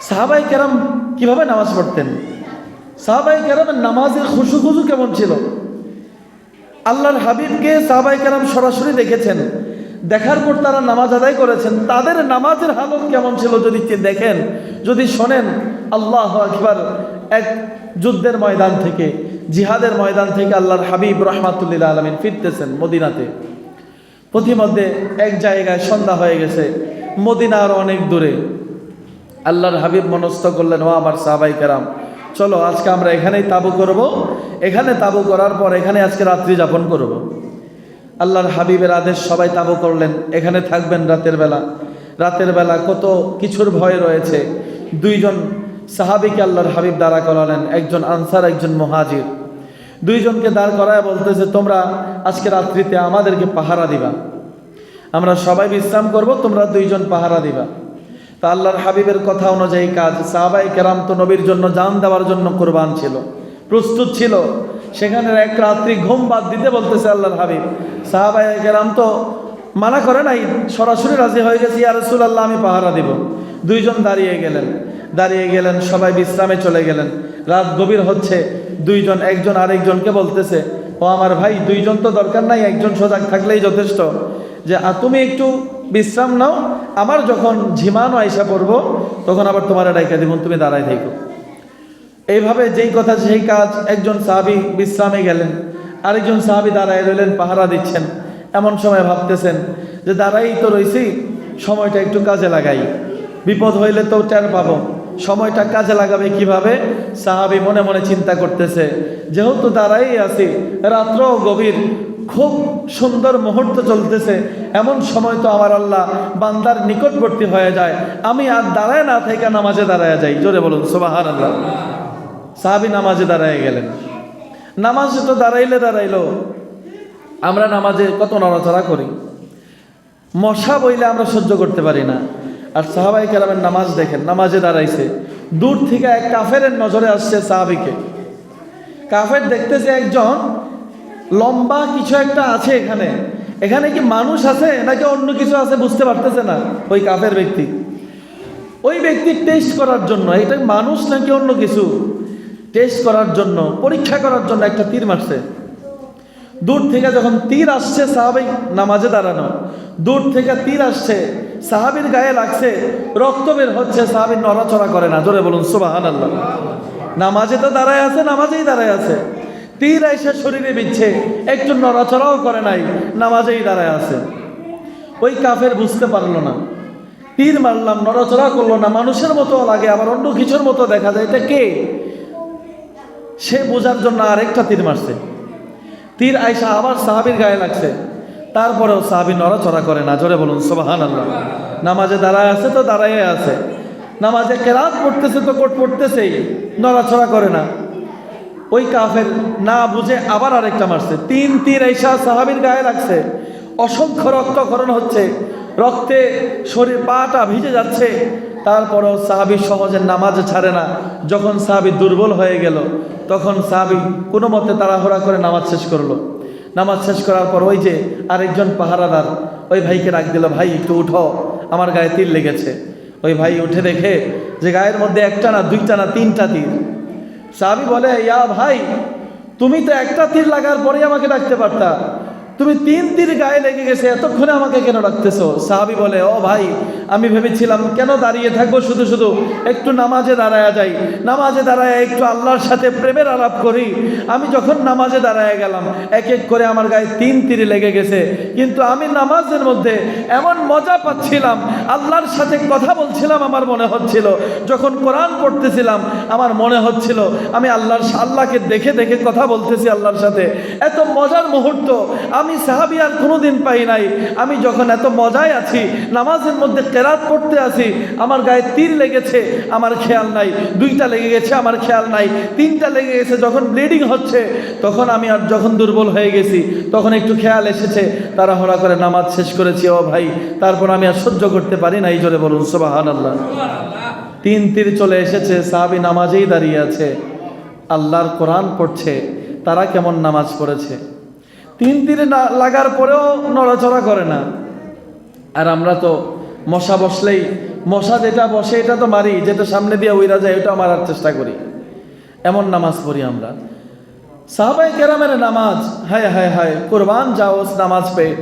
সাহাবাই কেরাম কীভাবে নামাজ পড়তেন? সাহাবাই কেরামের নামাজের খুশু খুশু কেমন ছিল? আল্লাহর হাবিবকে সাহাবাই কেরাম সরাসরি দেখেছেন। দেখার পর তারা নামাজ আদায় করেছেন। তাদের নামাজের হালত কেমন ছিল যদি দেখেন? যদি শোনেন, আল্লাহ আকবার, এক যুদ্ধের ময়দান থেকে, জিহাদের ময়দান থেকে আল্লাহর হাবিব রহমাতুল্লিল্লা আলমিন ফিরতেছেন মদিনাতে। প্রতিমধ্যে এক জায়গায় সন্ধ্যা হয়ে গেছে। মদিনা আরও অনেক দূরে। আল্লাহর হাবিব মনস্থ করলেন, ও আমার সাহাবাই কেরাম, চলো আজকে আমরা এখানেই তাবু করব। এখানে তাবু করার পর এখানে আজকে রাত্রি যাপন করব। আল্লাহর হাবিবের আদেশ, সবাই তাবু করলেন। এখানে থাকবেন রাতের বেলা। রাতের বেলা কত কিছুর ভয় রয়েছে। দুইজন সাহাবিকে আল্লাহর হাবিব দাঁড়া করালেন, একজন আনসার, একজন মহাজির। দুইজনকে দাঁড় করায় বলতেছে, তোমরা আজকে রাত্রিতে আমাদেরকে পাহারা দিবা। আমরা সবাই বিশ্রাম করব, তোমরা দুইজন পাহারা দিবা। তা আল্লাহর হাবিবের কথা অনুযায়ী কাজ। সাহাবাই কেরাম তো নবীর জন্য জান দেওয়ার জন্য কোরবান ছিল। প্রস্তুত ছিল। সেখানে এক রাত্রি ঘুম বাদ দিতে বলতেছে আল্লাহর হাবিব। সাহাবাই কেরাম তো মানা করে নাই, সরাসরি রাজি হয়ে গেছে, ইয়া রসুল আল্লাহ আমি পাহারা দিব। দুইজন দাঁড়িয়ে গেলেন। দাঁড়িয়ে গেলেন, সবাই বিশ্রামে চলে গেলেন। রাত গভীর হচ্ছে। দুইজন, একজন আরেকজনকে বলতেছে, ও আমার ভাই, দুইজন তো দরকার নাই, একজন সজাগ থাকলেই যথেষ্ট। যে তুমি একটু বিশ্রাম নাও আমার যখন ঝিমানো আইসা পড়ব, তখন আবার তোমার ডাইকা দিব, তুমি দাঁড়ায় থাকো এইভাবে যেই কথা সেই কাজ, একজন সাহাবি বিশ্রামে গেলেন, আরেকজন সাহাবি দাঁড়ায় রইলেন, পাহারা দিচ্ছেন। এমন সময় ভাবতেছেন যে দাঁড়াই তো রইছি, সময়টা একটু কাজে লাগাই। বিপদ হইলে তো টের পাবো। সময়টা কাজে লাগাবে কীভাবে? সাহাবি মনে মনে চিন্তা করতেছে, যেহেতু দাঁড়াই আছি রাত্র গভীর খুব সুন্দর মুহূর্ত চলতেছে। এমন সময় তো আমার আল্লাহ বান্দার নিকটবর্তী হয়ে যায়। আমি আর দাঁড়ায় না থেকে নামাজে দাঁড়ায় যাই। জোরে বলুন সোবাহান আল্লাহ সাহাবি নামাজে দাঁড়ায় গেলেন। নামাজে তো দাঁড়াইলে দাঁড়াইলো। আমরা নামাজে কত নড়াচড়া করি। মশা বইলে আমরা সহ্য করতে পারি না। আর সাহাবাই কেরামের নামাজ দেখেন, নামাজে দাঁড়াইছে। দূর থেকে এক কাফেরের নজরে আসছে সাহাবিকে। কাফের দেখতেছে একজন লম্বা কিছু একটা আছে এখানে। এখানে কি মানুষ আছে নাকি অন্য কিছু আছে বুঝতে পারতেছে না ওই কাফের ব্যক্তি? ওই ব্যক্তি টেস্ট করার জন্য, এটা মানুষ নাকি অন্য কিছু? টেস্ট করার জন্য, পরীক্ষা করার জন্য একটা তীর মারছে। দূর থেকে যখন তীর আসছে, সাহাবি নামাজে দাঁড়ানো। দূর থেকে তীর আসছে, সাহাবির গায়ে লাগছে, রক্ত বের হচ্ছে সাহাবির নড়াচড়া করে না। জোরে বলুন আল্লাহ নামাজে তো দাঁড়ায় আছে, নামাজেই দাঁড়ায় আছে। তীর এসে শরীরে বিচ্ছে একটু নড়াচড়াও করে নাই, নামাজেই দাঁড়ায় আছে। ওই কাফের বুঝতে পারল না। তীর মারলাম, নড়াচড়া করল না, মানুষের মতো লাগে, আবার অন্য কিছুর মতো দেখা যায়, এটা কে? সে বোঝার জন্য আরেকটা তীর মারছে। তীর আইসা আবার সাহাবির গায়ে লাগছে। তারপরেও সাহাবি নড়াচড়া করে না, জোরে বলুন সোবাহান আল্লাহ নামাজে দাঁড়ায় আছে তো দাঁড়াইয়ে আছে। নামাজে কেরাত পড়তেছে তো কোট পড়তেছেই, নড়াচড়া করে না। ওই কাফের না বুঝে আবার আরেকটা মারছে। তিন তীর আইসা সাহাবির গায়ে লাগছে। অসংখ্য রক্তক্ষরণ হচ্ছে। রক্তে শরীর পাটা ভিজে যাচ্ছে। তারপরেও সাহাবি সহজে নামাজ ছাড়ে না। যখন সাহাবি দুর্বল হয়ে গেল, তখন সাহাবি কোনো মতে তাড়াহুড়া করে নামাজ শেষ করল। নামাজ শেষ করার পর ওই যে আরেকজন পাহারাদার, ওই ভাইকে ডাক দিল, ভাই, একটু উঠো। আমার গায়ে তীর লেগেছে। ওই ভাই উঠে দেখে যে গায়ের মধ্যে একটা না দুইটা না তিনটা তীর। সাহাবি বলে ইয়া ভাই তুমি তো একটা তীর লাগার পরেই আমাকে ডাকতে পারতা। তুমি তিন তীর গায়ে লেগে গেছে, এতক্ষণে আমাকে কেন ডাকতেছো? সাহাবি বলে, ও ভাই, আমি ভেবেছিলাম কেন দাঁড়িয়ে থাকব? শুধু শুধু একটু নামাজে দাঁড়ায়া যাই। নামাজে দাঁড়ায় একটু আল্লাহর সাথে প্রেমের আলাপ করি। আমি যখন নামাজে দাঁড়ায় গেলাম, এক এক করে আমার গায়ে তিন তীর লেগে গেছে। কিন্তু আমি নামাজের মধ্যে এমন মজা পাচ্ছিলাম, আল্লাহর সাথে কথা বলছিলাম আমার মনে হচ্ছিল। যখন কোরআন পড়তেছিলাম, আমার মনে হচ্ছিল, আমি আল্লাহর আল্লাহকে দেখে দেখে কথা বলতেছি আল্লাহর সাথে। এত মজার মুহূর্ত আমি সাহাবি আর কোনোদিন পাই নাই। আমি যখন এত মজায় আছি, নামাজের মধ্যে কেরাত পড়তে আছি, আমার গায়ে তীর লেগেছে, আমার খেয়াল নাই। দুইটা লেগে গেছে, আমার খেয়াল নাই। তিনটা লেগে গেছে, যখন ব্লিডিং হচ্ছে, তখন আমি আর যখন দুর্বল হয়ে গেছি, তখন একটু খেয়াল এসেছে। তারা হরা করে নামাজ শেষ করেছি, ও ভাই, তারপর আমি আর সহ্য করতে পারি না এই জোরে বলুন সোবাহান আল্লাহ তিন তীর চলে এসেছে, সাহাবি নামাজেই দাঁড়িয়ে আছে। আল্লাহর কোরআন পড়ছে, তারা কেমন নামাজ পড়েছে? তিন তিনে লাগার পরেও নড়াচড়া করে না। আর আমরা তো মশা বসলেই, মশা যেটা বসে এটা তো মারি, যেটা সামনে দিয়ে উইরা যায় ওটা মারার চেষ্টা করি। এমন নামাজ পড়ি আমরা। সাহাবাই কেরামের নামাজ, হায় হায় হায়, কোরবান যাওস নামাজ পেয়ে